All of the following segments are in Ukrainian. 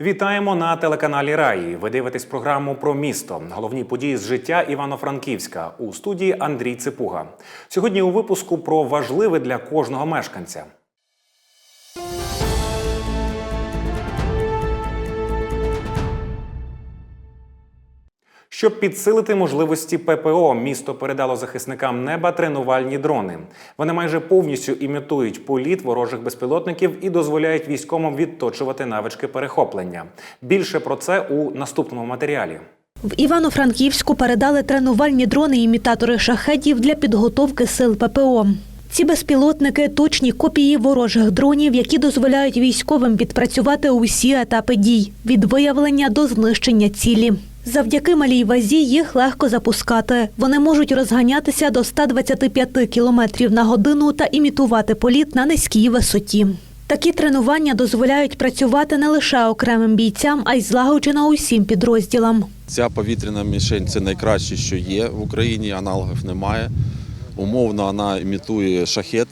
Вітаємо на телеканалі Раї. Ви дивитесь програму про місто. Головні події з життя Івано-Франківська у студії Андрій Ципуга. Сьогодні у випуску про важливе для кожного мешканця. Щоб підсилити можливості ППО, місто передало захисникам неба тренувальні дрони. Вони майже повністю імітують політ ворожих безпілотників і дозволяють військовим відточувати навички перехоплення. Більше про це у наступному матеріалі. В Івано-Франківську передали тренувальні дрони-імітатори шахедів для підготовки сил ППО. Ці безпілотники точні копії ворожих дронів, які дозволяють військовим відпрацювати усі етапи дій від виявлення до знищення цілі. Завдяки малій вазі їх легко запускати. Вони можуть розганятися до 125 км на годину та імітувати політ на низькій висоті. Такі тренування дозволяють працювати не лише окремим бійцям, а й злагоджено усім підрозділам. Ця повітряна мішень це найкраще, що є в Україні, аналогів немає. Умовно вона імітує шахет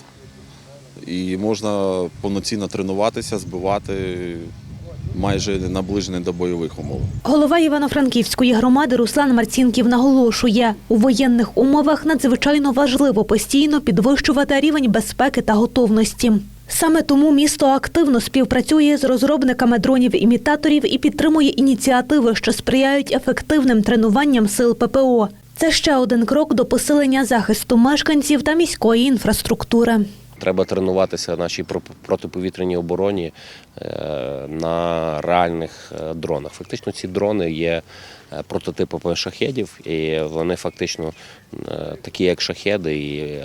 і можна повноцінно тренуватися, збивати майже наближений до бойових умов. Голова Івано-Франківської громади Руслан Марцінків наголошує, у воєнних умовах надзвичайно важливо постійно підвищувати рівень безпеки та готовності. Саме тому місто активно співпрацює з розробниками дронів-імітаторів і підтримує ініціативи, що сприяють ефективним тренуванням сил ППО. Це ще один крок до посилення захисту мешканців та міської інфраструктури. Треба тренуватися нашій про- протиповітряній обороні е, на реальних е, дронах. Фактично, ці дрони є е, прототипами шахедів, і вони фактично такі, як шахеди, і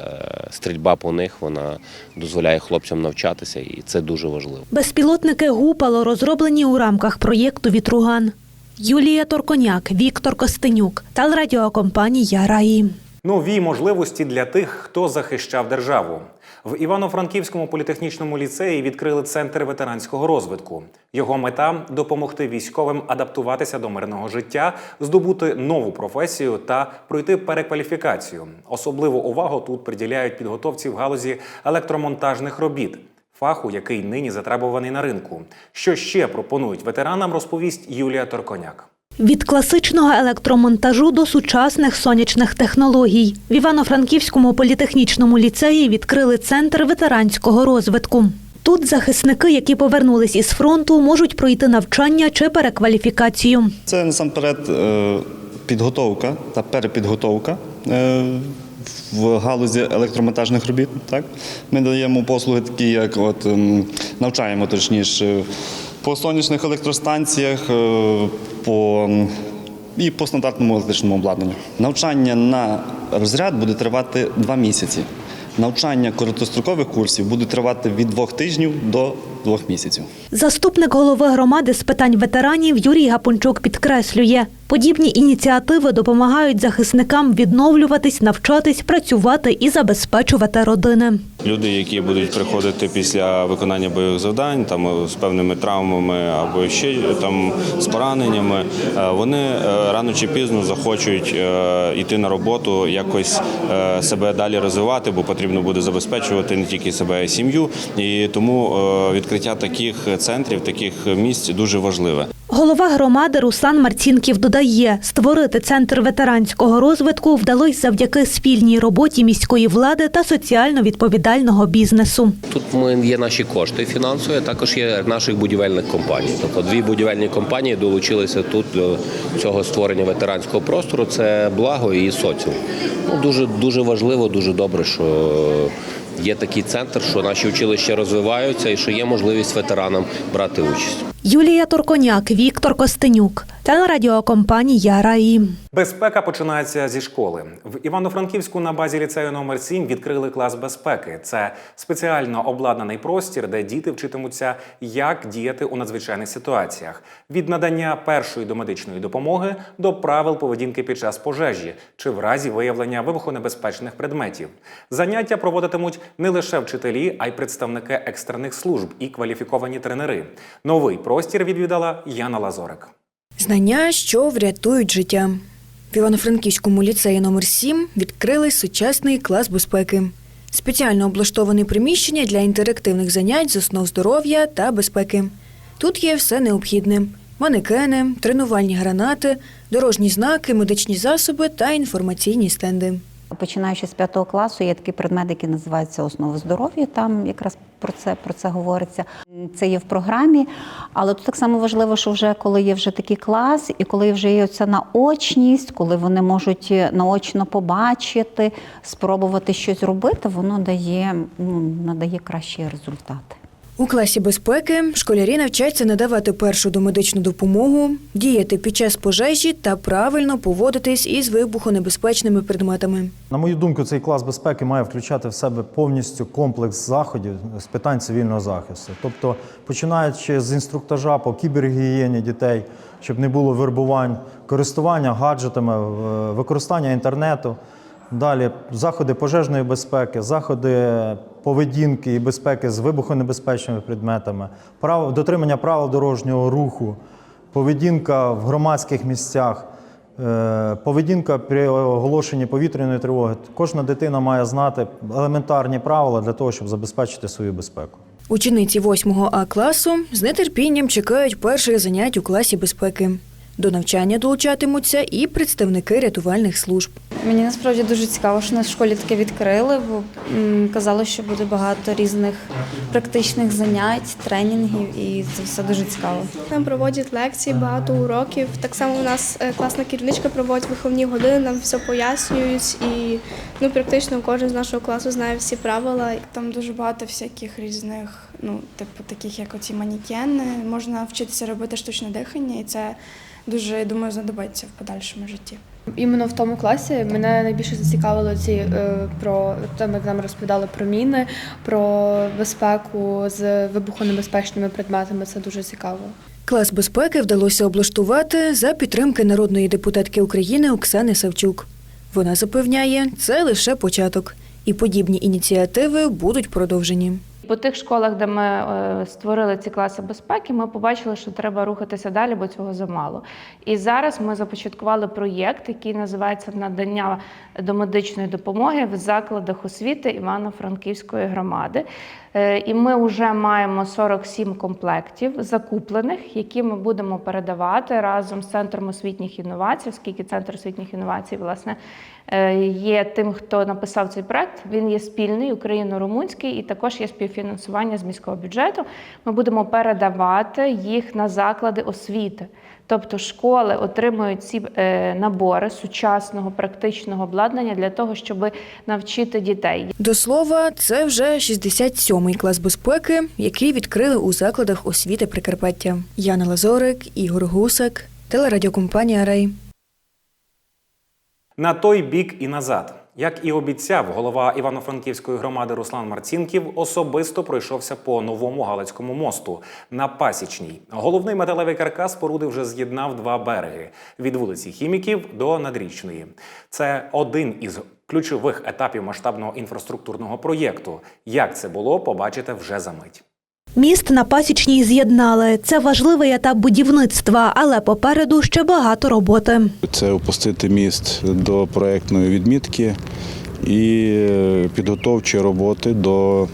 стрільба по них вона дозволяє хлопцям навчатися, і це дуже важливо. Безпілотники Гупало розроблені у рамках проєкту Вітруган. Юлія Торконяк, Віктор Костенюк, телерадіокомпанія Раї. Нові можливості для тих, хто захищав державу. В Івано-Франківському політехнічному ліцеї відкрили центр ветеранського розвитку. Його мета допомогти військовим адаптуватися до мирного життя, здобути нову професію та пройти перекваліфікацію. Особливу увагу тут приділяють підготовці в галузі електромонтажних робіт. Фаху, який нині затребуваний на ринку. Що ще пропонують ветеранам, розповість Юлія Торконяк. Від класичного електромонтажу до сучасних сонячних технологій в Івано-Франківському політехнічному ліцеї відкрили центр ветеранського розвитку. Тут захисники, які повернулись із фронту, можуть пройти навчання чи перекваліфікацію. Це насамперед е, підготовка та перепідготовка е, в галузі електромонтажних робіт. Так? Ми даємо послуги такі, як от, ем, навчаємо точніше по сонячних електростанціях, е, по, і по стандартному електричному обладнанню. Навчання на розряд буде тривати два місяці. Навчання короткострокових курсів буде тривати від двох тижнів до двох місяців. Заступник голови громади з питань ветеранів Юрій Гапончук підкреслює, подібні ініціативи допомагають захисникам відновлюватись, навчатись, працювати і забезпечувати родини. Люди, які будуть приходити після виконання бойових завдань, там з певними травмами або ще там з пораненнями, е, вони е, рано чи пізно захочуть е, йти на роботу, якось е, себе далі розвивати, бо потрібно буде забезпечувати не тільки себе, а й сім'ю. І тому е, відкриття таких центрів, таких місць дуже важливе. Голова громади Руслан Марцінків додає, створити центр ветеранського розвитку вдалося завдяки спільній роботі міської влади та соціально відповідального бізнесу. Тут ми є наші кошти фінансові, а також є наших будівельних компаній. Тобто дві будівельні компанії долучилися тут до цього створення ветеранського простору. Це благо і соціум. Ну дуже дуже важливо, дуже добре, що є такий центр, що наші училища розвиваються і що є можливість ветеранам брати участь. Юлія Торконяк, Віктор Костенюк, телерадіокомпанія Раї. Безпека починається зі школи. В Івано-Франківську на базі ліцею номер 7 відкрили клас безпеки. Це спеціально обладнаний простір, де діти вчитимуться, як діяти у надзвичайних ситуаціях, від надання першої домедичної допомоги до правил поведінки під час пожежі чи в разі виявлення вибухонебезпечних предметів. Заняття проводитимуть не лише вчителі, а й представники екстрених служб і кваліфіковані тренери. Новий простір відвідала Яна Лазорик. Знання, що врятують життя. В Івано-Франківському ліцеї номер 7 відкрили сучасний клас безпеки. Спеціально облаштоване приміщення для інтерактивних занять з основ здоров'я та безпеки. Тут є все необхідне: манекени, тренувальні гранати, дорожні знаки, медичні засоби та інформаційні стенди. Починаючи з п'ятого класу, є такий предмет, який називається основи здоров'я. Там якраз про це про це говориться. Це є в програмі, але тут так само важливо, що вже коли є вже такий клас, і коли вже є ця наочність, коли вони можуть наочно побачити, спробувати щось робити, воно дає ну надає кращі результати. У класі безпеки школярі навчаться надавати першу домедичну допомогу, діяти під час пожежі та правильно поводитись із вибухонебезпечними предметами. На мою думку, цей клас безпеки має включати в себе повністю комплекс заходів з питань цивільного захисту. Тобто, починаючи з інструктажа по кібергігієні дітей, щоб не було вербувань, користування гаджетами, е, використання інтернету. Далі заходи пожежної безпеки, заходи поведінки і безпеки з вибухонебезпечними предметами, прав, дотримання правил дорожнього руху, поведінка в громадських місцях. Е, Поведінка при оголошенні повітряної тривоги. Кожна дитина має знати елементарні правила для того, щоб забезпечити свою безпеку. Учениці 8 А класу з нетерпінням чекають перших занять у класі безпеки. До навчання долучатимуться і представники рятувальних служб. Мені насправді дуже цікаво, що нас в школі таке відкрили, бо казали, що буде багато різних практичних занять, тренінгів, і це все дуже цікаво. Нам проводять лекції, багато уроків. Так само у нас е, класна керівничка проводить виховні години, нам все пояснюють, і ну практично кожен з нашого класу знає всі правила. Там дуже багато всяких різних, ну, типу, таких як оці манікени. Можна вчитися робити штучне дихання, і це дуже, я думаю, знадобиться в подальшому житті. Іменно в тому класі мене найбільше зацікавило ці е, про там, як нам розповідали про міни, про безпеку з вибухонебезпечними предметами. Це дуже цікаво. Клас безпеки вдалося облаштувати за підтримки народної депутатки України Оксани Савчук. Вона запевняє, це лише початок, і подібні ініціативи будуть продовжені. По тих школах, де ми е, створили ці класи безпеки, ми побачили, що треба рухатися далі, бо цього замало. І зараз ми започаткували проєкт, який називається Надання домедичної допомоги в закладах освіти Івано-Франківської громади. Е, І ми вже маємо 47 комплектів закуплених, які ми будемо передавати разом з центром освітніх інновацій, оскільки центр освітніх інновацій, власне, є тим, хто написав цей проект. Він є спільний україно-румунський і також є співфінансування з міського бюджету. Ми будемо передавати їх на заклади освіти. Тобто школи отримують ці е, набори сучасного практичного обладнання для того, щоб навчити дітей. До слова, це вже 67-й клас безпеки, який відкрили у закладах освіти Прикарпаття. Яна Лазорик, Ігор Гусак, телерадіокомпанія Рей. На той бік і назад. Як і обіцяв, голова Івано-Франківської громади Руслан Марцінків особисто пройшовся по новому Галицькому мосту на Пасічній. Головний металевий каркас споруди вже з'єднав два береги від вулиці Хіміків до Надрічної. Це один із ключових етапів масштабного інфраструктурного проєкту. Як це було, побачите вже за мить. Міст на пасічній з'єднали. Це важливий етап будівництва, але попереду ще багато роботи. Це опустити міст до проектної відмітки і підготовчі роботи до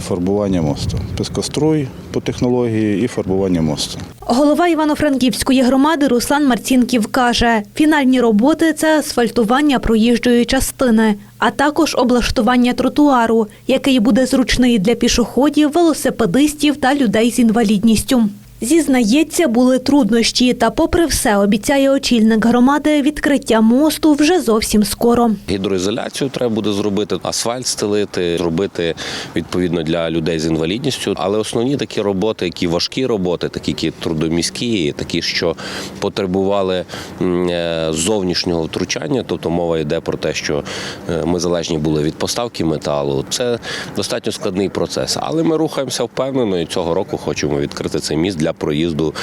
фарбування мосту. Пескоструй по технології і фарбування мосту. Голова Івано-Франківської громади Руслан Марцінків каже, фінальні роботи це асфальтування проїжджої частини, а також облаштування тротуару, який буде зручний для пішоходів, велосипедистів та людей з інвалідністю. Зізнається, були труднощі, та попри все обіцяє очільник громади відкриття мосту вже зовсім скоро. Гідроізоляцію треба буде зробити, асфальт стелити, зробити відповідно для людей з інвалідністю. Але основні такі роботи, які важкі роботи, такі які трудоміські, такі, що потребували е, зовнішнього втручання, тобто мова йде про те, що е, ми залежні були від поставки металу. Це достатньо складний процес. Але ми рухаємося впевнено і цього року хочемо відкрити цей міст для проїзду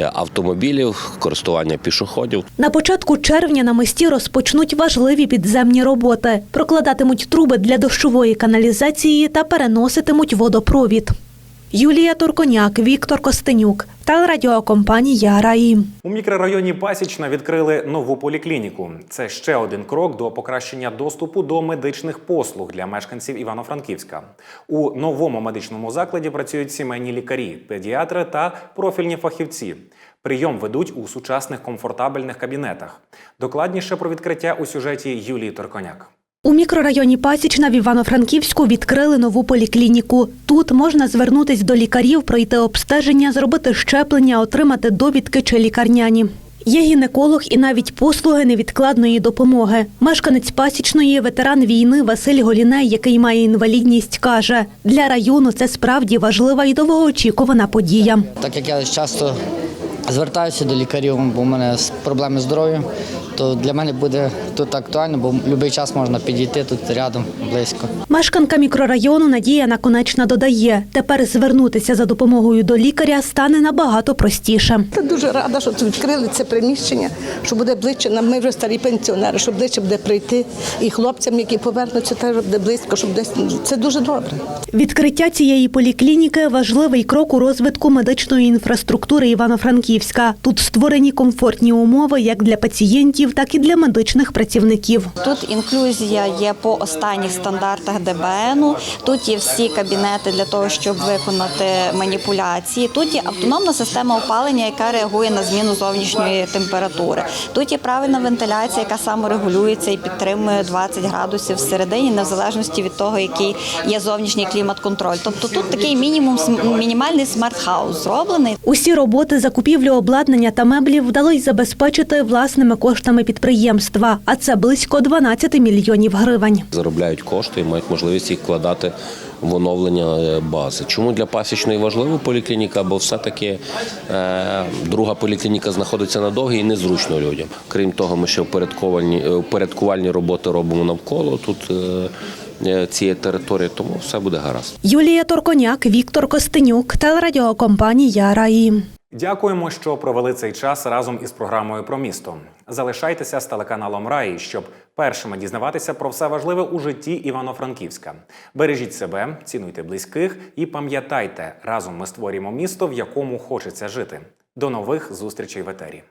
е, автомобілів, користування пішоходів. На початку червня на мості розпочнуть важливі підземні роботи. Прокладатимуть труби для дощової каналізації та переноситимуть водопровід. Юлія Турконяк, Віктор Костенюк, телерадіокомпанія Раї. У мікрорайоні Пасічна відкрили нову поліклініку. Це ще один крок до покращення доступу до медичних послуг для мешканців Івано-Франківська. У новому медичному закладі працюють сімейні лікарі, педіатри та профільні фахівці. Прийом ведуть у сучасних комфортабельних кабінетах. Докладніше про відкриття у сюжеті Юлії Торконяк. У мікрорайоні Пасічна в Івано-Франківську відкрили нову поліклініку. Тут можна звернутись до лікарів, пройти обстеження, зробити щеплення, отримати довідки чи лікарняні. Є гінеколог і навіть послуги невідкладної допомоги. Мешканець Пасічної, ветеран війни Василь Голіней, який має інвалідність, каже, для району це справді важлива і довгоочікувана подія. Так як я часто звертаюся до лікарів, бо у мене проблеми з здоров'ям, то для мене буде тут актуально, бо в будь-який час можна підійти тут рядом, близько. Мешканка мікрорайону Надія Наконечна додає, тепер звернутися за допомогою до лікаря стане набагато простіше. Я дуже рада, що тут відкрили це приміщення, що буде ближче нам. Ми вже старі пенсіонери, щоб ближче буде прийти. І хлопцям, які повернуться, теж буде близько, щоб десь це дуже добре. Відкриття цієї поліклініки важливий крок у розвитку медичної інфраструктури Івано-Франківська. Тут створені комфортні умови як для пацієнтів, так і для медичних працівників. Тут інклюзія є по останніх стандартах ДБНу. Тут є всі кабінети для того, щоб виконати маніпуляції. Тут є автономна система опалення, яка реагує на зміну зовнішньої температури. Тут є правильна вентиляція, яка саморегулюється і підтримує 20 градусів всередині, незалежності від того, який є зовнішній клімат-контроль. Тобто тут такий мінімум мінімальний смарт-хаус зроблений. Усі роботи закупівлі обладнання та меблів вдалося забезпечити власними коштами підприємства, а це близько 12 мільйонів гривень. заробляють кошти і мають можливість їх вкладати в оновлення е, бази. Чому для пасічної важлива поліклініка? Бо все-таки е, друга поліклініка знаходиться на довгій і незручно людям. Крім того, ми ще е, впорядкувальні роботи робимо навколо тут цієї території, тому все буде гаразд. Юлія Торконяк, Віктор Костенюк, телерадіокомпанія Раї. Дякуємо, що провели цей час разом із програмою про місто. Залишайтеся з телеканалом Раї, щоб першими дізнаватися про все важливе у житті Івано-Франківська. Бережіть себе, цінуйте близьких і пам'ятайте, разом ми створюємо місто, в якому хочеться жити. До нових зустрічей в етері.